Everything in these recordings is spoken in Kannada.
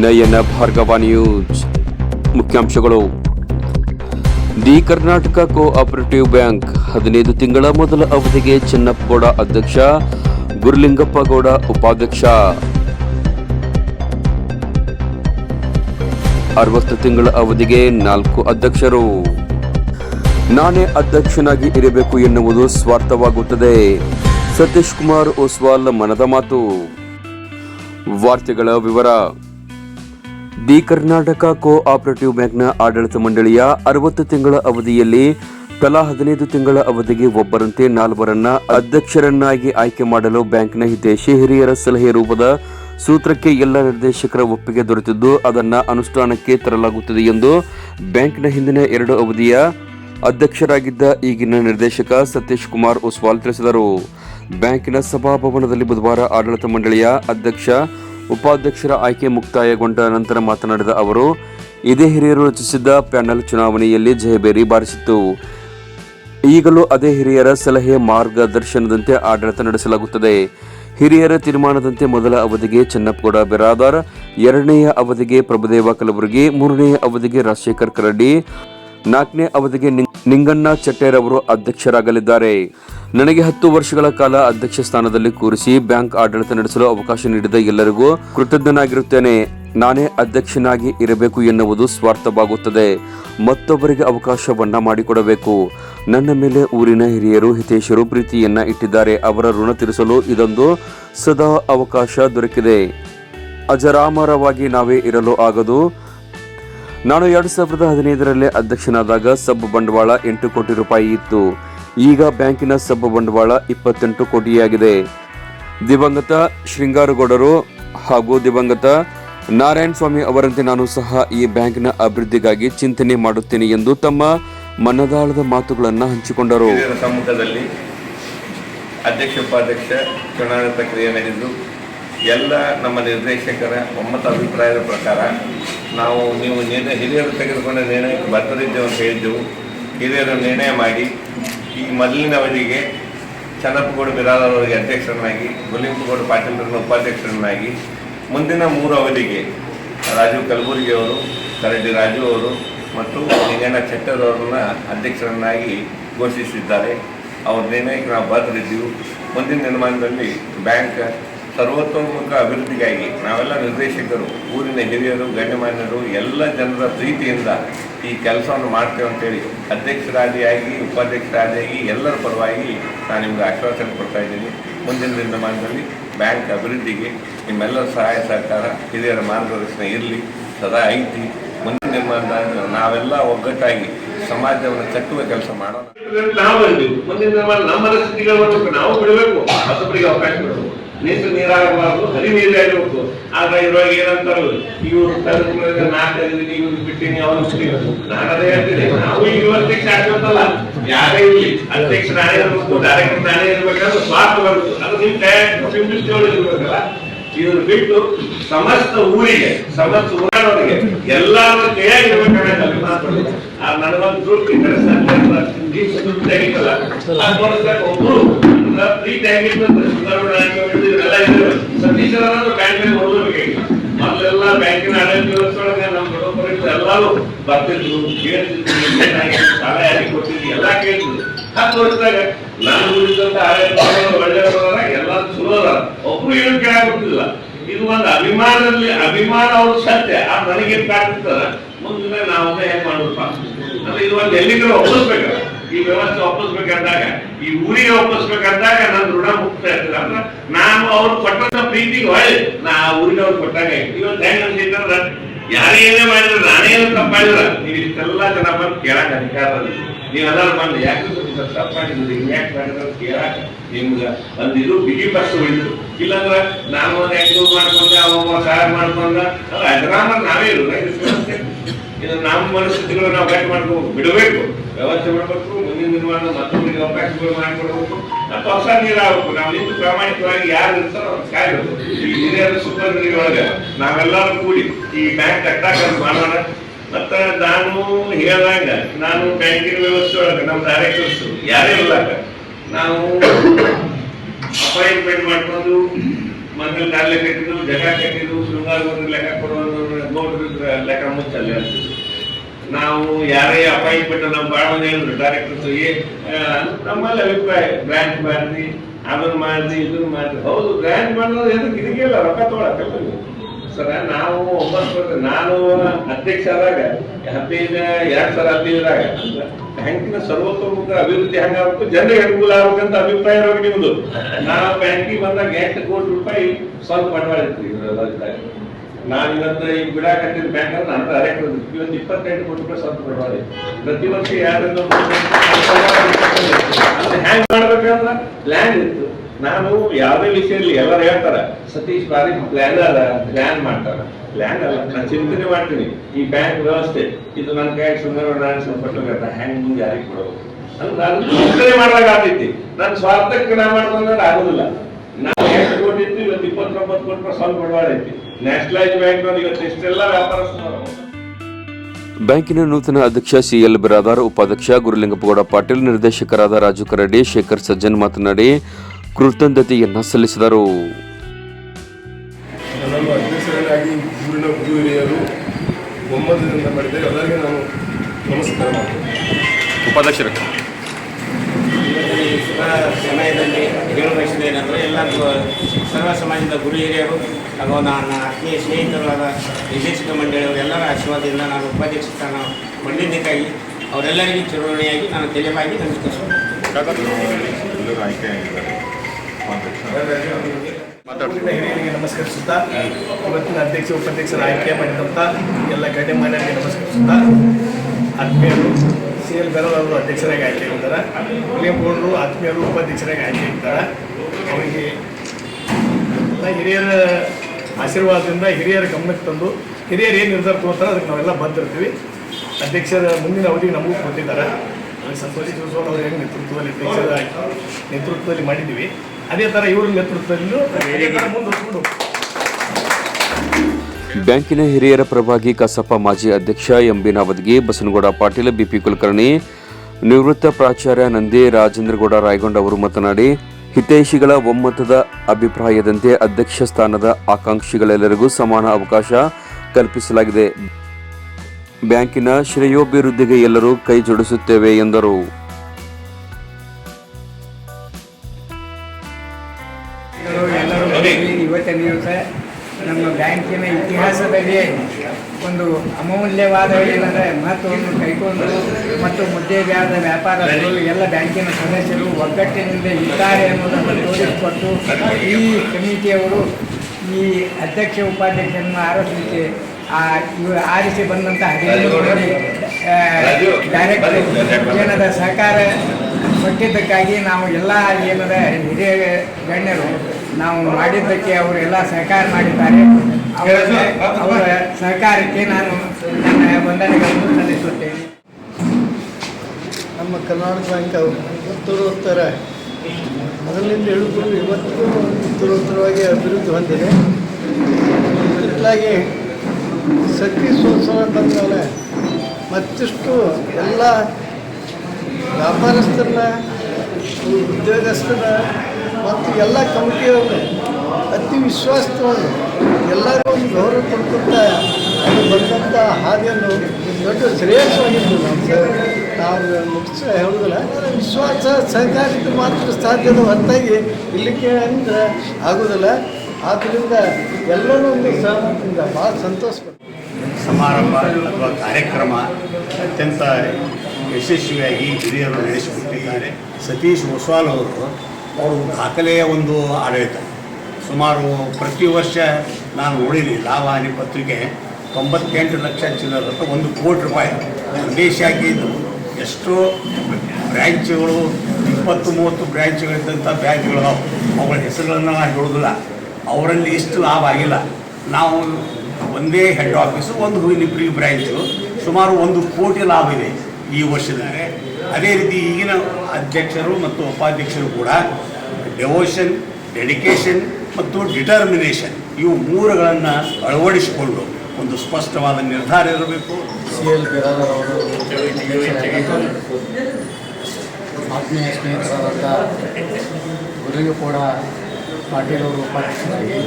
ನಯನ ಭಾರ್ಗವ ನ್ಯೂಸ್ ಮುಖ್ಯಾಂಶಗಳು. ದಿ ಕರ್ನಾಟಕ ಕೋಆಪರೇಟಿವ್ ಬ್ಯಾಂಕ್ ಹದಿನೈದು ತಿಂಗಳ ಮೊದಲ ಅವಧಿಗೆ ಚೆನ್ನಪ್ಪಗೌಡ ಅಧ್ಯಕ್ಷ, ಗುರುಲಿಂಗಪ್ಪಗೌಡ ಉಪಾಧ್ಯಕ್ಷ. ಅರವತ್ತು ತಿಂಗಳ ಅವಧಿಗೆ ನಾಲ್ಕು ಅಧ್ಯಕ್ಷರು. ನಾನೇ ಅಧ್ಯಕ್ಷನಾಗಿ ಇರಬೇಕು ಎನ್ನುವುದು ಸ್ವಾರ್ಥವಾಗುತ್ತದೆ. ಸತೀಶ್ ಕುಮಾರ್ ಓಸ್ವಾಲ್ ಮನದ ಮಾತು. ವಾರ್ತೆಗಳ ವಿವರ. ದಿ ಕರ್ನಾಟಕ ಕೋ ಆಪರೇಟಿವ್ ಬ್ಯಾಂಕ್ನ ಆಡಳಿತ ಮಂಡಳಿಯ ಅರವತ್ತು ತಿಂಗಳ ಅವಧಿಯಲ್ಲಿ ತಲಾ ಹದಿನೈದು ತಿಂಗಳ ಅವಧಿಗೆ ಒಬ್ಬರಂತೆ ನಾಲ್ವರನ್ನ ಅಧ್ಯಕ್ಷರನ್ನಾಗಿ ಆಯ್ಕೆ ಮಾಡಲು ಬ್ಯಾಂಕ್ನ ಹಿತೈಷಿ ಹಿರಿಯರ ಸಲಹೆ ರೂಪದ ಸೂತ್ರಕ್ಕೆ ಎಲ್ಲ ನಿರ್ದೇಶಕರ ಒಪ್ಪಿಗೆ ದೊರೆತಿದ್ದು, ಅದನ್ನು ಅನುಷ್ಠಾನಕ್ಕೆ ತರಲಾಗುತ್ತದೆ ಎಂದು ಬ್ಯಾಂಕ್ನ ಹಿಂದಿನ ಎರಡು ಅವಧಿಯ ಅಧ್ಯಕ್ಷರಾಗಿದ್ದ ಈಗಿನ ನಿರ್ದೇಶಕ ಸತೀಶ್ ಕುಮಾರ್ ಉಸ್ವಾಲ್ ತಿಳಿಸಿದರು. ಬ್ಯಾಂಕಿನ ಸಭಾಭವನದಲ್ಲಿ ಬುಧವಾರ ಆಡಳಿತ ಮಂಡಳಿಯ ಅಧ್ಯಕ್ಷ ಉಪಾಧ್ಯಕ್ಷರ ಆಯ್ಕೆ ಮುಕ್ತಾಯಗೊಂಡ ನಂತರ ಮಾತನಾಡಿದ ಅವರು, ಇದೇ ಹಿರಿಯರು ರಚಿಸಿದ್ದ ಪ್ಯಾನೆಲ್ ಚುನಾವಣೆಯಲ್ಲಿ ಜಯಬೇರಿ ಬಾರಿಸಿತ್ತು. ಈಗಲೂ ಅದೇ ಹಿರಿಯರ ಸಲಹೆ ಮಾರ್ಗದರ್ಶನದಂತೆ ಆಡಳಿತ ನಡೆಸಲಾಗುತ್ತದೆ. ಹಿರಿಯರ ತೀರ್ಮಾನದಂತೆ ಮೊದಲ ಅವಧಿಗೆ ಚನ್ನಪ್ಪಗೌಡ ಬಿರಾದಾರ್, ಎರಡನೆಯ ಅವಧಿಗೆ ಪ್ರಭುದೇವ ಕಲಬುರಗಿ, ಮೂರನೆಯ ಅವಧಿಗೆ ರಾಜಶೇಖರ್ ಕರಡಿ ನಾಲ್ಕನೇ ಅವಧಿಗೆ ನಿಂಗಣ್ಣ ಚಟ್ಟೇರ್ ಅವರು ಅಧ್ಯಕ್ಷರಾಗಲಿದ್ದಾರೆ. ನನಗೆ ಹತ್ತು ವರ್ಷಗಳ ಕಾಲ ಅಧ್ಯಕ್ಷ ಸ್ಥಾನದಲ್ಲಿ ಕೂರಿಸಿ ಬ್ಯಾಂಕ್ ಆಡಳಿತ ನಡೆಸಲು ಅವಕಾಶ ನೀಡಿದ ಎಲ್ಲರಿಗೂ ಕೃತಜ್ಞನಾಗಿರುತ್ತೇನೆ. ನಾನೇ ಅಧ್ಯಕ್ಷನಾಗಿ ಇರಬೇಕು ಎನ್ನುವುದು ಸ್ವಾರ್ಥವಾಗುತ್ತದೆ. ಮತ್ತೊಬ್ಬರಿಗೆ ಅವಕಾಶವನ್ನ ಮಾಡಿಕೊಡಬೇಕು. ನನ್ನ ಮೇಲೆ ಊರಿನ ಹಿರಿಯರು ಹಿತೇಶರು ಪ್ರೀತಿಯನ್ನ ಇಟ್ಟಿದ್ದಾರೆ. ಅವರ ಋಣ ತೀರಿಸಲು ಇದೊಂದು ಸದಾ ಅವಕಾಶ ದೊರಕಿದೆ. ಅಜರಾಮರವಾಗಿ ನಾವೇ ಇರಲು ಆಗದು. ನಾನು ಎರಡು ಸಾವಿರದ ಹದಿನೈದರಲ್ಲೇ ಅಧ್ಯಕ್ಷನಾದಾಗ ಸಬ್ ಬಂಡವಾಳ ಎಂಟು ಕೋಟಿ ರೂಪಾಯಿ ಇತ್ತು. ಈಗ ಬ್ಯಾಂಕಿನ ಸಬ್ ಬಂಡವಾಳ ಇಪ್ಪತ್ತೆಂಟು ಕೋಟಿಯಾಗಿದೆ. ದಿವಂಗತ ಶೃಂಗಾರಗೌಡರು ಹಾಗೂ ದಿವಂಗತ ನಾರಾಯಣ ಸ್ವಾಮಿ ಅವರಂತೆ ನಾನು ಸಹ ಈ ಬ್ಯಾಂಕಿನ ಅಭಿವೃದ್ಧಿಗಾಗಿ ಚಿಂತನೆ ಮಾಡುತ್ತೇನೆ ಎಂದು ತಮ್ಮ ಮನದಾಳದ ಮಾತುಗಳನ್ನು ಹಂಚಿಕೊಂಡರು. ಸಮ್ಮುಖದಲ್ಲಿ ಅಧ್ಯಕ್ಷ ಉಪಾಧ್ಯಕ್ಷ ಚುನಾವಣಾ ಪ್ರಕ್ರಿಯೆ ನಡೆದು ಎಲ್ಲ ನಮ್ಮ ನಿರ್ದೇಶಕರ ಒಮ್ಮತ ಅಭಿಪ್ರಾಯದ ಪ್ರಕಾರ ನಾವು ನೀವು ನಿರ್ಣಯ ಹಿರಿಯರು ತೆಗೆದುಕೊಂಡ ನಿರ್ಣಯಕ್ಕೆ ಬರ್ತದಿದ್ದೆವು ಅಂತ ಹೇಳಿದ್ದೆವು. ಹಿರಿಯರು ನಿರ್ಣಯ ಮಾಡಿ, ಈ ಮೊದಲಿನ ಅವಧಿಗೆ ಚನ್ನಪ್ಪಗೌಡ ಬಿರಾದವರಿಗೆ ಅಧ್ಯಕ್ಷರನ್ನಾಗಿ ಗುಲಿಂಪಗೌಡ ಪಾಟೀಲ್ರನ್ನ ಉಪಾಧ್ಯಕ್ಷರನ್ನಾಗಿ, ಮುಂದಿನ ಮೂರು ಅವಧಿಗೆ ರಾಜೀವ್ ಕಲಬುರ್ಗಿ ಅವರು, ಕರಡಿ ರಾಜು ಅವರು ಮತ್ತು ನಿಂಗಣ್ಣ ಚಟ್ಟರ್ ಅವರನ್ನ ಅಧ್ಯಕ್ಷರನ್ನಾಗಿ ಘೋಷಿಸಿದ್ದಾರೆ. ಅವ್ರ ನಿರ್ಣಯಕ್ಕೆ ನಾವು ಬದ್ಧರಿದ್ದೀವಿ. ಮುಂದಿನ ನಿರ್ಮಾಣದಲ್ಲಿ ಬ್ಯಾಂಕ್ ಸರ್ವತೋಮುಖ ಅಭಿವೃದ್ಧಿಗಾಗಿ ನಾವೆಲ್ಲ ನಿರ್ದೇಶಕರು, ಊರಿನ ಹಿರಿಯರು, ಗಣ್ಯಮಾನ್ಯರು, ಎಲ್ಲ ಜನರ ಪ್ರೀತಿಯಿಂದ ಈ ಕೆಲಸವನ್ನು ಮಾಡ್ತೇವೆ ಅಂತೇಳಿ ಅಧ್ಯಕ್ಷರಾದಿಯಾಗಿ, ಉಪಾಧ್ಯಕ್ಷರಾದಿಯಾಗಿ ಎಲ್ಲರ ಪರವಾಗಿ ನಾನು ನಿಮ್ಗೆ ಆಶ್ವಾಸನೆ ಕೊಡ್ತಾ ಇದ್ದೀನಿ. ಮುಂದಿನ ದಿನಮಾನದಲ್ಲಿ ಬ್ಯಾಂಕ್ ಅಭಿವೃದ್ಧಿಗೆ ನಿಮ್ಮೆಲ್ಲರ ಸಹಾಯ ಸಹಕಾರ, ಹಿರಿಯರ ಮಾರ್ಗದರ್ಶನ ಇರಲಿ, ಸದಾ ಐತಿ. ಮುಂದಿನ ದಿನಮಾನದ ನಾವೆಲ್ಲ ಒಗ್ಗಟ್ಟಾಗಿ ಸಮಾಜವನ್ನು ಕಟ್ಟುವ ಕೆಲಸ ಮಾಡೋಣ. ನಾವು ಮುಂದಿನ ನಾವು ಬಿಡಬೇಕು. ಅವಕಾಶ ನಿಂತು ನೀರಾಗಬಾರ್ದು, ಹರಿ ಇರಬೇಕು. ಆದ್ರೆ ಇವಾಗ ಏನಂತಾರಲ್ಲ ಇವ್ರು ತರದಿಂದ ನಾಲ್ಕು ದಿನ ಇವ್ರು ಬಿಟ್ಟಿನಿ ಅವನು ನಾನು ಅದೇ ಹೇಳ್ತೀನಿ. ನಾವು ಈಗ ಅಧ್ಯಕ್ಷ ಆಗ್ಬೇಕಲ್ಲ ಯಾರೇ ಇರಲಿ, ಅಧ್ಯಕ್ಷ ನಾನೇ ಇರಬೇಕು ಡೈರೆಕ್ಟರ್ ನಾನೇ ಇರ್ಬೇಕಾದ್ರೆ ಸ್ವಾರ್ಥ ಬರುತ್ತೆ. ಅದು ನಿಮ್ ಕೈ ಇರ್ಬೇಕಲ್ಲ. ಇವ್ರು ಬಿಟ್ಟು ಸಮಸ್ತ ಊರಿಗೆ, ಸಮಸ್ತ ಊರಾಡೋರಿಗೆ ಎಲ್ಲಾರು ಕೈಯಾಗಿ ಇರ್ಬೇಕನ್ನೋದು ಅಭಿಮಾನ ಆ ನನಗೊಂದು ದುಡ್ಡು ಕೆಲಸ ತೆಗಿತಲ್ಲ ಅದಕ್ಕೋಸ್ಕರ ಫ್ರೀ ಇದ್ರು ಸತೀಶ್ ಅವರನ್ನು ಬ್ಯಾಂಕಿನ ಆಡಳಿತ ವ್ಯವಸ್ಥೆಯೊಳಗೆ ನಮ್ಮ ಎಲ್ಲರೂ ಬರ್ತಿದ್ರು, ಕೇಳ್ತಿದ್ರು ಸಾಲ ಎಲ್ಲ ಕೇಳ್ತಿದ್ರು. ಹತ್ತು ವರ್ಷದಾಗ ನಾನು ದುಡಿದಂತ ಆಡಳಿತ ಒಳ್ಳೆಯವರ ಎಲ್ಲ ಚಲೋ ಅದ ಒಬ್ರು ಏನು ಕೇಳಾಗುತ್ತಿಲ್ಲ ಇದು ಒಂದು ಅಭಿಮಾನದಲ್ಲಿ, ಅಭಿಮಾನ ಅವ್ರ ಸತ್ಯ. ಆ ನನಗೆ ಕಾಡ್ತಿರ್ತಾರ ಮುಂದಿನ ನಾವು ಹೇಗೆ ಮಾಡುದಪ್ಪ ಅಂದ್ರೆ ಇದು ಒಂದು ಎಲ್ಲಿಗೂ ಒಪ್ಪಿಸ್ಬೇಕು. ಈ ವ್ಯವಸ್ಥೆ ಒಪ್ಪಿಸ್ಬೇಕಂದಾಗ ಈ ಊರಿಗೆ ಒಪ್ಪಿಸ್ಬೇಕಂದಾಗ ನನ್ನ ಋಣ ಮುಕ್ತ ಇರ್ತದೆ. ಅಂದ್ರೆ ನಾನು ಅವ್ರು ಕೊಟ್ಟಂತ ಪ್ರೀತಿಗೆ ಹೊಳೆ ನಾ ಆ ಊರಿಗೆ ಅವ್ರು ಕೊಟ್ಟಾಗ ಇವತ್ತು ಹೆಂಗ್ ಅನ್ಸಿದ್ರ ಯಾರೇನೇ ಮಾಡಿದ್ರು, ನಾನೇ ಏನೋ ತಪ್ಪು ನೀವು ಇಷ್ಟೆಲ್ಲ ಜನ ಬಂದು ಕೇಳಕ್ ಅಧಿಕಾರ. ನೀವೆಲ್ಲರೂ ಬಂದು ಯಾಕೆ ತಪ್ಪು ಮಾಡಿದ್ರಿ ಯಾಕೆ ಮಾಡಿದ್ರು ಕೇಳಾಕ ನಿಮ್ಗೆ ಒಂದು ಇದು ಬಿಗಿ ಬಸ್ ಉಳಿತು ಇಲ್ಲಾಂದ್ರೆ ನಾನು ಒಂದು ಹೆಂಗು ಮಾಡ್ಕೊಂಡೆ ಅವ ಸಹಾಯ ಮಾಡ್ಕೊಂಡ ಅದ್ರಾಮ ನಾವೇ ಇರೋದು ಇದು ನಮ್ಮ ಮನಸ್ಥಿತಿಗಳು ನಾವು ಗಟ್ಟಿ ಮಾಡ್ಕೋಬೇಕು, ಬಿಡಬೇಕು. ವ್ಯವಸ್ಥೆ ಮಾಡಬೇಕು ಮುಂದಿನ ನಿರ್ಮಾಣ ಮತ್ತೊಬ್ಬರಿಗೆ ಅವಕಾಶಗಳು ಮಾಡಿಕೊಡ್ಬೇಕು. ಮತ್ತು ಹೊಸ ನೀರಾಗಬೇಕು. ನಾವು ನಿಂತು ಪ್ರಾಮಾಣಿಕವಾಗಿ ಯಾರು ಇರ್ತಾರೋ ಕಾಯ್ಬೇಕು. ಈ ಹಿರಿಯರ ಒಳಗೆ. ನಾವೆಲ್ಲರೂ ಕೂಡಿ ಈ ಬ್ಯಾಂಕ್ ಕಟ್ಟಾಕ ಮಾಡೋಣ. ಮತ್ತ ನಾನು ಹೇಳಿದಾಗ, ನಾನು ಬ್ಯಾಂಕಿನ ವ್ಯವಸ್ಥೆ ಒಳಗೆ, ನಮ್ಮ ಡೈರೆಕ್ಟರ್ಸ್ ಯಾರೇ ಇಲ್ಲ ನಾವು ಅಪಾಯಿಂಟ್ಮೆಂಟ್ ಮಾಡ್ಕೊಂಡು ಕಾಲ ಲೆಕ್ಕ ಇಟ್ಟಿದ್ದು ಜಗ ಕಟ್ಟಿದ್ರು ಶೃಂಗಾರ ಲೆಕ್ಕ ಕೊಡುವ ನೋಡಿದ್ರೆ ಲೆಕ್ಕ ಮುಚ್ಚಲ್ಲ. ನಾವು ಯಾರೇ ಅಪಾಯಿಂಟ್ಮೆಂಟ್ ನಮ್ಮ ಮಂದಿ ಹೇಳಿದ್ರು ಡೈರೆಕ್ಟರ್ಸ್ ನಮ್ಮಲ್ಲಿ ಅಭಿಪ್ರಾಯ ಬ್ರ್ಯಾಂಚ್ ಮಾಡ್ರಿ, ಅದನ್ನ ಮಾಡ್ರಿ, ಇದನ್ನ ಮಾಡ್ರಿ ಹೌದು ಬ್ರ್ಯಾಂಚ್ ಮಾಡೋದು ಏನು ಇಲ್ಲ, ರೊಕ್ಕ ತೊಗೊಳಕಲ್ಲ. ಸರ, ನಾವು ಒಂಬತ್ತು ನಾನು ಅಧ್ಯಕ್ಷ ಆದಾಗ ಹದಿನೈದು ಎರಡು ಸಾವಿರ ಹದಿನೈದರಾಗ ಬ್ಯಾಂಕಿನ ಸರ್ವತೋಮುಖ ಅಭಿವೃದ್ಧಿ ಹೆಂಗಾಗಬೇಕು ಜನರಿಗೆ ಅನುಕೂಲ ಆಗ್ಬೇಕಂತ ಅಭಿಪ್ರಾಯ ಇರೋದು ನಿಮ್ದು. ನಾವು ಬ್ಯಾಂಕಿಗೆ ಬಂದಾಗ ಎಂಟು ಕೋಟಿ ರೂಪಾಯಿ ಸ್ವಲ್ಪ ಬಂಡವಾಳ ಇತ್ತು. ನಾನು ಇವತ್ತು ಈ ಗಿಡ ಕಟ್ಟಿದ ಬ್ಯಾಂಕ್ ಅಂದ್ರೆ ಅಂತ ಡೈರೆಕ್ಟರ್ ಇವತ್ತು ಇಪ್ಪತ್ತೆಂಟು ಕೋಟಿ ರೂಪಾಯಿ ಸ್ವಲ್ಪ ಬಂಡವಾಳ ಪ್ರತಿ ವರ್ಷ ಯಾರಿಂದ ಹ್ಯಾಂಗ್ ಮಾಡ್ಬೇಕಂದ್ರ ಪ್ಲಾನ್ ಇತ್ತು. ನಾನು ಯಾವುದೇ ವಿಷಯದಲ್ಲಿ ಎಲ್ಲರೂ ಹೇಳ್ತಾರ. ಸತೀಶ್ ಬಾರಿ ಪ್ಲಾನ್ ಅದ ಪ್ಲಾನ್ ಮಾಡ್ತಾರ. ಪ್ಲಾನ್ ಅಲ್ಲ ನಾನು ಚಿಂತನೆ ಮಾಡ್ತೀನಿ. ಈ ಬ್ಯಾಂಕ್ ವ್ಯವಸ್ಥೆ ಇದು ನನ್ನ ಕೈ ಸುಂದರ ನಾನು ಸ್ವಲ್ಪ ಹ್ಯಾಂಗ್ ಮುಂದೆ ಯಾರಿಗೆ ಕೊಡಬೇಕು ಅಂದ್ರೆ ಅದು ಚಿಂತನೆ ಮಾಡಿದಾಗ ಆಗ್ತೈತಿ. ನನ್ನ ಸ್ವಾರ್ಥಕ್ಕೆ ನಾ ಮಾಡ್ಕೊಂಡ್ರೆ ಆಗುದಿಲ್ಲ. ನಾವು ಎಷ್ಟು ಕೋಟಿ ಇತ್ತು ಇವತ್ತು ಇಪ್ಪತ್ತೊಂಬತ್ತು ಕೋಟಿ ರೂಪಾಯಿ ಸ್ವಲ್ಪ ಬಡವಾಡ ಐತಿ ನ್ಯಾಷನಲೈಸ್ ಬ್ಯಾಂಕ್ ಇವತ್ತು ಇಷ್ಟೆಲ್ಲ ವ್ಯಾಪಾರಸ್ಥರು ಬ್ಯಾಂಕಿನ ನೂತನ ಅಧ್ಯಕ್ಷ ಸಿಎಲ್ ಬಿರಾದಾರ್ ಉಪಾಧ್ಯಕ್ಷ ಗುರುಲಿಂಗಪ್ಪಗೌಡ ಪಾಟೀಲ್ ನಿರ್ದೇಶಕರಾದ ರಾಜು ಕರಡಿ ಶೇಖರ್ ಸಜ್ಜನ್ ಮಾತನಾಡಿ ಕೃತಜ್ಞತೆಯನ್ನ ಸಲ್ಲಿಸಿದರು. ಉಪಾಧ್ಯಕ್ಷರು. ಇವತ್ತಿನ ಈ ಶುಭ ಸಮಯದಲ್ಲಿ ಹೇಳು ಬಯಸಿದ್ದೇನೆಂದರೆ ಎಲ್ಲ ಸರ್ವ ಸಮಾಜದ ಗುರು ಹಿರಿಯರು ಹಾಗೂ ನನ್ನ ಆತ್ಮೀಯ ಸ್ನೇಹಿತರಾದ ನಿರ್ದೇಶಕ ಮಂಡಳಿಯವರು ಎಲ್ಲರ ಆಶೀರ್ವಾದದಿಂದ ನಾನು ಉಪಾಧ್ಯಕ್ಷ ಸ್ಥಾನ ಪಡೆದಿದ್ದಕ್ಕಾಗಿ ಅವರೆಲ್ಲರಿಗೂ ಚುನಾವಣೆಯಾಗಿ ನಾನು ತಿಳಿವಾಗಿ ನಮಸ್ಕರಿಸುತ್ತೇನೆ ಹಿರಿಯರಿಗೆ ನಮಸ್ಕರಿಸುತ್ತಾ ಇವತ್ತಿನ ಅಧ್ಯಕ್ಷ ಉಪಾಧ್ಯಕ್ಷರ ಆಯ್ಕೆ ಮಾಡಿದಂಥ ಎಲ್ಲ ಗಣ್ಯಮಾನ್ಯರಿಗೆ ನಮಸ್ಕರಿಸುತ್ತಾ ಆತ್ಮೀಯರು ಸಿ ಎಲ್ ಬೆರಲ್ ಅವರು ಅಧ್ಯಕ್ಷರಾಗಿ ಆಯ್ಕೆಯಾಗಿದ್ದಾರೆ ಬೋರ್ಡ್ರು ಆತ್ಮೀಯರು ಉಪಾಧ್ಯಕ್ಷರಾಗಿ ಆಯ್ಕೆಯಾಗಿದ್ದಾರೆ ಅವರಿಗೆ ಎಲ್ಲ ಹಿರಿಯರ ಆಶೀರ್ವಾದದಿಂದ ಹಿರಿಯರ ಗಮನಕ್ಕೆ ತಂದು ಹಿರಿಯರು ಏನು ನಿರ್ಧಾರ ತಗೋತಾರೆ ಅದಕ್ಕೆ ನಾವೆಲ್ಲ ಬಂದಿರ್ತೀವಿ. ಅಧ್ಯಕ್ಷರ ಮುಂದಿನ ಅವಧಿಗೆ ನಮಗೂ ಕೊಟ್ಟಿದ್ದಾರೆ. ಸಂತೋಷ ಜೋಸೋಡ್ ಅವರು ಹೆಂಗೆ ನೇತೃತ್ವದಲ್ಲಿ ಅಧ್ಯಕ್ಷರ ನೇತೃತ್ವದಲ್ಲಿ ಮಾಡಿದ್ದೀವಿ. ಅದೇ ಥರ ಇವ್ರ ನೇತೃತ್ವದಲ್ಲೂ ಮುಂದುವರ್ಸ್ಕೊಂಡು. ಬ್ಯಾಂಕಿನ ಹಿರಿಯರ ಪರವಾಗಿ ಕಸಾಪ ಮಾಜಿ ಅಧ್ಯಕ್ಷ ಎಂಬಿನಾವದ್ಗಿ ಬಸನಗೌಡ ಪಾಟೀಲ್, ಬಿಪಿ ಕುಲಕರ್ಣಿ, ನಿವೃತ್ತ ಪ್ರಾಚಾರ್ಯ ನಂದಿ ರಾಜೇಂದ್ರಗೌಡ ರಾಯಗೊಂಡ ಅವರು ಮಾತನಾಡಿ, ಹಿತೈಷಿಗಳ ಒಮ್ಮತದ ಅಭಿಪ್ರಾಯದಂತೆ ಅಧ್ಯಕ್ಷ ಸ್ಥಾನದ ಆಕಾಂಕ್ಷಿಗಳೆಲ್ಲರಿಗೂ ಸಮಾನ ಅವಕಾಶ ಕಲ್ಪಿಸಲಾಗಿದೆ. ಬ್ಯಾಂಕಿನ ಶ್ರೇಯೋಭಿವೃದ್ಧಿಗೆ ಎಲ್ಲರೂ ಕೈ ಜೋಡಿಸುತ್ತೇವೆ ಎಂದರು. ಬ್ಯಾಂಕಿನ ಇತಿಹಾಸದಲ್ಲಿ ಒಂದು ಅಮೂಲ್ಯವಾದ ಏನಂದರೆ ಮಹತ್ವವನ್ನು ಕೈಗೊಂಡು ಮತ್ತು ಮುದ್ದೆಗಾದ ವ್ಯಾಪಾರಗಳು, ಎಲ್ಲ ಬ್ಯಾಂಕಿನ ಸದಸ್ಯರು ಒಗ್ಗಟ್ಟಿನಿಂದ ಇದ್ದಾರೆ ಅನ್ನೋದನ್ನು ತೋರಿಸಿಕೊಟ್ಟು ಈ ಸಮಿತಿಯವರು ಈ ಅಧ್ಯಕ್ಷ ಉಪಾಧ್ಯಕ್ಷರನ್ನು ಆರೋಪಿಸಿ ಆ ಇವರು ಆರಿಸಿ ಬಂದಂಥ ಹದಿನೈದು ಡೈರೆಕ್ಟ್ ಏನದ ಸಹಕಾರ ಕೊಟ್ಟಿದ್ದಕ್ಕಾಗಿ ನಾವು ಎಲ್ಲ ಏನದ ಹಿರಿಯ ಗಣ್ಯರು ನಾವು ಮಾಡಿದ್ದಕ್ಕೆ ಅವರೆಲ್ಲ ಸಹಕಾರ ಮಾಡಿದ್ದಾರೆ. ಅವರ ಅವರ ಸಹಕಾರಕ್ಕೆ ನಾನು ನನ್ನ ವಂದನೆಗಳನ್ನು ಸಲ್ಲಿಸುತ್ತೇನೆ. ನಮ್ಮ ಕರ್ನಾಟಕ ಬ್ಯಾಂಕ್ ಉತ್ತರೋತ್ತರ. ಮೊದಲಿನಿಂದ ಹೇಳಿದ್ರು ಇವತ್ತು ಉತ್ತರೋತ್ತರವಾಗಿ ಅಭಿವೃದ್ಧಿ ಹೊಂದಿದೆ. ಇಟ್ಲಾಗಿ ಸತಿ ಸೋತ್ಸವ ಬಂದಮೇಲೆ ಮತ್ತಿಷ್ಟು ಎಲ್ಲ ವ್ಯಾಪಾರಸ್ಥರನ್ನ ಉದ್ಯೋಗಸ್ಥರ ಮತ್ತು ಎಲ್ಲ ಕಮಿಟಿಯವರು ಅತಿ ವಿಶ್ವಾಸದವರು, ಎಲ್ಲರೂ ಒಂದು ಗೌರವ ಕೊಡ್ಕೊತಾ ಅದು ಬಂದಂಥ ಹಾದಿಯನ್ನು ದೊಡ್ಡ ಶ್ರೇಯಸ್ವಾಗಿದ್ದು ಸರ್ ನಾವು ಮುಗಿಸ ಹೇಳಿದ್ರೆ ವಿಶ್ವಾಸ ಸಹಕಾರಕ್ಕೆ ಮಾತ್ರ ಸಾಧ್ಯದ ಹೊರತಾಗಿ ಇಲ್ಲಿಗೆ ಅಂದ್ರೆ ಆಗೋದಿಲ್ಲ ಆದ್ದರಿಂದ ಎಲ್ಲರೂ ಒಂದು ಸಹಮತದಿಂದ ಭಾಳ ಸಂತೋಷ. ಸಮಾರಂಭ ಅಥವಾ ಕಾರ್ಯಕ್ರಮ ಅತ್ಯಂತ ಯಶಸ್ವಿಯಾಗಿ ಹಿರಿಯರು ನಡೆಸಿಕೊಟ್ಟಿದ್ದಾರೆ. ಸತೀಶ್ ಒಸ್ವಾಲ್ ಅವರು ಅವರು ದಾಖಲೆಯ ಒಂದು ಆಡಳಿತ. ಸುಮಾರು ಪ್ರತಿ ವರ್ಷ ನಾನು ನೋಡಿದ್ದೀನಿ ಲಾಭ ಹಾನಿ ಪತ್ರಿಕೆ ತೊಂಬತ್ತೆಂಟು ಲಕ್ಷ ಚಿಲ್ಲರ ಒಂದು ಕೋಟಿ ರೂಪಾಯಿ. ವಿದೇಶ ಆಗಿದ್ದು ಎಷ್ಟೋ ಬ್ರ್ಯಾಂಚ್ಗಳು, ಇಪ್ಪತ್ತು, ಮೂವತ್ತು ಬ್ರ್ಯಾಂಚ್ಗಳಿದ್ದಂಥ ಬ್ಯಾಂಕ್ಗಳು ಅವುಗಳ ಹೆಸರುಗಳನ್ನು ನಾನು ಹೇಳೋದಿಲ್ಲ ಅವರಲ್ಲಿ ಇಷ್ಟು ಲಾಭ ಆಗಿಲ್ಲ. ನಾವು ಒಂದೇ ಹೆಡ್ ಆಫೀಸು ಒಂದು ಹೂವಿನಿಪ್ರಿ ಬ್ರ್ಯಾಂಚು, ಸುಮಾರು ಒಂದು ಕೋಟಿ ಲಾಭ ಇದೆ ಈ ವರ್ಷದಲ್ಲಿ ಅದೇ ರೀತಿ ಈಗಿನ ಅಧ್ಯಕ್ಷರು ಮತ್ತು ಉಪಾಧ್ಯಕ್ಷರು ಕೂಡ ಡೆವೋಷನ್ ಡೆಡಿಕೇಶನ್ ಮತ್ತು ಡಿಟರ್ಮಿನೇಷನ್ ಇವು ಮೂರುಗಳನ್ನು ಅಳವಡಿಸಿಕೊಂಡು ಒಂದು ಸ್ಪಷ್ಟವಾದ ನಿರ್ಧಾರ ಇರಬೇಕು. ಸಿ ಎಲ್ ಆತ್ಮೀಯ ಸ್ನೇಹಿತರಾದಂಥ ಕೂಡ ಪಾಟೀಲ್ ಅವರು ಉಪಾಧ್ಯಕ್ಷರಾಗಿ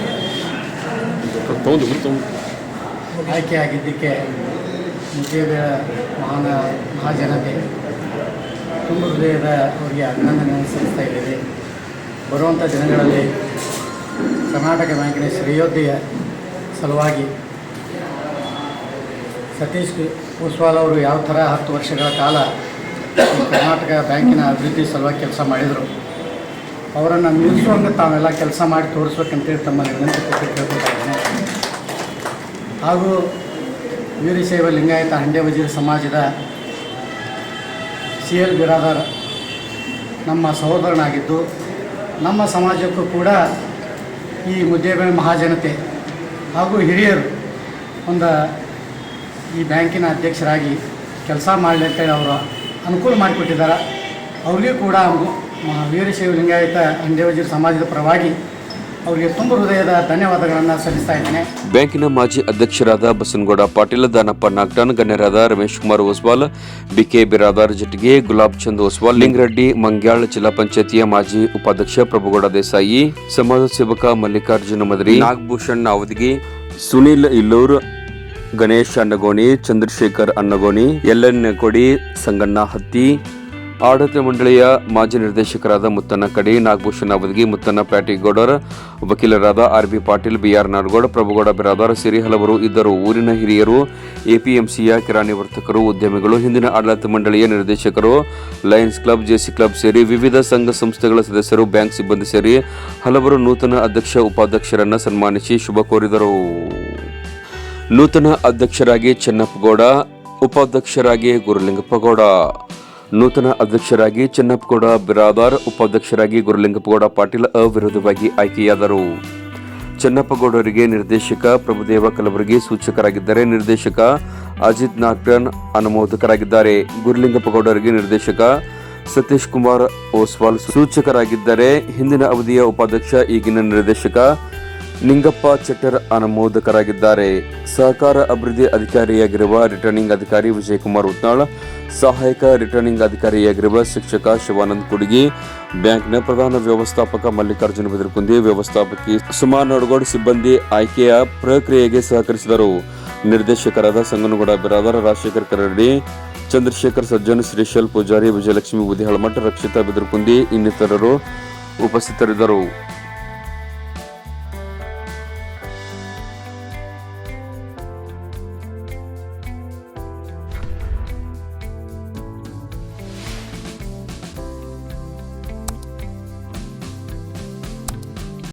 ಆಯ್ಕೆಯಾಗಿದ್ದಕ್ಕೆ ಮುಖ್ಯ ಮಹಾನ ಮಹಾಜನತೆ ತುಂಬ ಹೃದಯದ ಅವರಿಗೆ ಅಭಿನಂದನೆ ಸಲ್ಲಿಸ್ತಾ ಇದ್ದೇವೆ. ಬರುವಂಥ ದಿನಗಳಲ್ಲಿ ಕರ್ನಾಟಕ ಬ್ಯಾಂಕಿನ ಶ್ರೇಯೋದಯ ಸಲುವಾಗಿ ಸತೀಶ್ ಪೂಸ್ವಾಲ್ ಅವರು ಯಾವ ಥರ ಹತ್ತು ವರ್ಷಗಳ ಕಾಲ ಕರ್ನಾಟಕ ಬ್ಯಾಂಕಿನ ಅಭಿವೃದ್ಧಿ ಸಲುವಾಗಿ ಕೆಲಸ ಮಾಡಿದರು, ಅವರನ್ನು ನಿಲ್ಲಿಸುವಂಗೆ ತಾವೆಲ್ಲ ಕೆಲಸ ಮಾಡಿ ತೋರಿಸ್ಬೇಕಂತೇಳಿ ತಮ್ಮ ವಿನಂತಿ ಇದ್ದೇನೆ. ಹಾಗೂ ವೀರಶೈವ ಲಿಂಗಾಯತ ಹಂಡೆ ವಜೀರ ಸಮಾಜದ ಸಿ ಎಲ್ ಬಿರಾದರ್ ನಮ್ಮ ಸಹೋದರನಾಗಿದ್ದು, ನಮ್ಮ ಸಮಾಜಕ್ಕೂ ಕೂಡ ಈ ಮುದ್ದೇಬೇಳೆ ಮಹಾಜನತೆ ಹಾಗೂ ಹಿರಿಯರು ಒಂದು ಈ ಬ್ಯಾಂಕಿನ ಅಧ್ಯಕ್ಷರಾಗಿ ಕೆಲಸ ಮಾಡಲಿ ಅಂತೇಳಿ ಅವರು ಅನುಕೂಲ ಮಾಡಿಕೊಟ್ಟಿದ್ದಾರೆ. ಅವ್ರಿಗೂ ಕೂಡ ವೀರಶೈವ ಲಿಂಗಾಯತ ಅಂಡೇವಜಿ ಸಮಾಜದ ಪರವಾಗಿ ಅವರಿಗೆ ತುಂಬ ಹೃದಯದ ಧನ್ಯವಾದಗಳನ್ನು ಸಲ್ಲಿಸ್ತಾ ಇದ್ದೇನೆ. ಬ್ಯಾಂಕಿನ ಮಾಜಿ ಅಧ್ಯಕ್ಷರಾದ ಬಸನಗೌಡ ಪಾಟೀಲ್, ದಾನಪ್ಪ ನಾಗ್ಟಾನ್ ಗಣ್ಯರಾದ ರಮೇಶ್ ಕುಮಾರ್ ಓಸ್ವಾಲ್ ಬಿಕೆ ಬಿರಾದಾರ್ ಜಟ್ಗೆ ಗುಲಾಬ್ ಚಂದ್ ಓಸ್ವಾಲ್ ಲಿಂಗರೆಡ್ಡಿ, ಮಂಗ್ಯಾಳ್ ಜಿಲ್ಲಾ ಪಂಚಾಯತಿಯ ಮಾಜಿ ಉಪಾಧ್ಯಕ್ಷ ಪ್ರಭುಗೌಡ ದೇಸಾಯಿ, ಸಮಾಜ ಸೇವಕ ಮಲ್ಲಿಕಾರ್ಜುನ ಮದರಿ, ನಾಗಭೂಷಣ್ ನಾವದ್ಗಿ, ಸುನೀಲ್ ಇಲ್ಲೂರ್, ಗಣೇಶ್ ಅನ್ನಗೋಣಿ, ಚಂದ್ರಶೇಖರ್ ಅನ್ನಗೋಣಿ, ಎಲ್ ಎನ್ ಕೊಡಿ, ಸಂಗಣ್ಣ ಹತ್ತಿ ಆಡಳಿತ ಮಂಡಳಿಯ ಮಾಜಿ ನಿರ್ದೇಶಕರಾದ ಮುತ್ತನ್ನ ಕಡಿ, ನಾಗಭೂಷಣ ಅವಧಿಗೆ ಮುತ್ತನ್ನ ಪ್ಯಾಟಿಗೌಡರ್ ವಕೀಲರಾದ R B Patil BR Nadagouda, Prabhugouda Biradar ಸೇರಿ ಹಲವರು ಇದ್ದರು. ಊರಿನ ಹಿರಿಯರು, ಎಪಿಎಂಸಿಯ ಕಿರಾಣಿ ವರ್ತಕರು, ಉದ್ಯಮಿಗಳು, ಹಿಂದಿನ ಆಡಳಿತ ಮಂಡಳಿಯ ನಿರ್ದೇಶಕರು, ಲಯನ್ಸ್ ಕ್ಲಬ್, ಜೆಸಿ ಕ್ಲಬ್ ಸೇರಿ ವಿವಿಧ ಸಂಘ ಸಂಸ್ಥೆಗಳ ಸದಸ್ಯರು, ಬ್ಯಾಂಕ್ ಸಿಬ್ಬಂದಿ ಸೇರಿ ಹಲವರು ನೂತನ ಅಧ್ಯಕ್ಷ ಉಪಾಧ್ಯಕ್ಷರನ್ನು ಸನ್ಮಾನಿಸಿ ಶುಭ ಕೋರಿದರು. ನೂತನ ಅಧ್ಯಕ್ಷರಾಗಿ ಚೆನ್ನಪ್ಪಗೌಡ ಉಪಾಧ್ಯಕ್ಷರಾಗಿ ಗುರುಲಿಂಗಪ್ಪಗೌಡ ನೂತನ ಅಧ್ಯಕ್ಷರಾಗಿ ಚನ್ನಪ್ಪಗೌಡ, ಬಿರಾದಾರ್ ಉಪಾಧ್ಯಕ್ಷರಾಗಿ ಗುರುಲಿಂಗಪ್ಪಗೌಡ ಪಾಟೀಲ್ ಅವಿರೋಧವಾಗಿ ಆಯ್ಕೆಯಾದರು. ಚನ್ನಪ್ಪಗೌಡರಿಗೆ ನಿರ್ದೇಶಕ ಪ್ರಭುದೇವ ಕಲಬುರಗಿ ಸೂಚಕರಾಗಿದ್ದರೆ ನಿರ್ದೇಶಕ ಅಜಿತ್ ನಾಗ್ರನ್ ಅನುಮೋದಕರಾಗಿದ್ದಾರೆ. ಗುರುಲಿಂಗಪ್ಪಗೌಡರಿಗೆ ನಿರ್ದೇಶಕ ಸತೀಶ್ ಕುಮಾರ್ ಓಸ್ವಾಲ್ ಸೂಚಕರಾಗಿದ್ದರೆ ಹಿಂದಿನ ಅವಧಿಯ ಉಪಾಧ್ಯಕ್ಷ, ಈಗಿನ ನಿರ್ದೇಶಕ ನಿಂಗಪ್ಪ ಚಟ್ಟರ್ ಅನುಮೋದಕರಾಗಿದ್ದಾರೆ. ಸಹಕಾರ ಅಭಿವೃದ್ಧಿ ಅಧಿಕಾರಿಯಾಗಿರುವ ರಿಟರ್ನಿಂಗ್ ಅಧಿಕಾರಿ ವಿಜಯಕುಮಾರ್ ಉತ್ನಾಳ್, ಸಹಾಯಕ ರಿಟರ್ನಿಂಗ್ ಅಧಿಕಾರಿಯಾಗಿರುವ ಶಿಕ್ಷಕ ಶಿವಾನಂದ್ ಕುಡಿಗಿ, ಬ್ಯಾಂಕ್ನ ಪ್ರಧಾನ ವ್ಯವಸ್ಥಾಪಕ ಮಲ್ಲಿಕಾರ್ಜುನ ಬೆದರ್ಕುಂದಿ, ವ್ಯವಸ್ಥಾಪಕಿ ಸುಮಾ ನಡಗೋಡ್ ಸಿಬ್ಬಂದಿ ಆಯ್ಕೆಯ ಪ್ರಕ್ರಿಯೆಗೆ ಸಹಕರಿಸಿದರು. ನಿರ್ದೇಶಕರಾದ ಸಂಗನಗೌಡ ಬಿರಾದರ್, ರಾಜಶೇಖರ್ ಕರಡಿ, ಚಂದ್ರಶೇಖರ್ ಸಜ್ಜನ್, ಶ್ರೀಶಲ್ ಪೂಜಾರಿ, ವಿಜಯಲಕ್ಷ್ಮಿ ಬುದಿಹಳಮಠ ರಕ್ಷಿತಾ ಬೆದರ್ಕುಂದಿ ಇನ್ನಿತರರು ಉಪಸ್ಥಿತರಿದ್ದರು.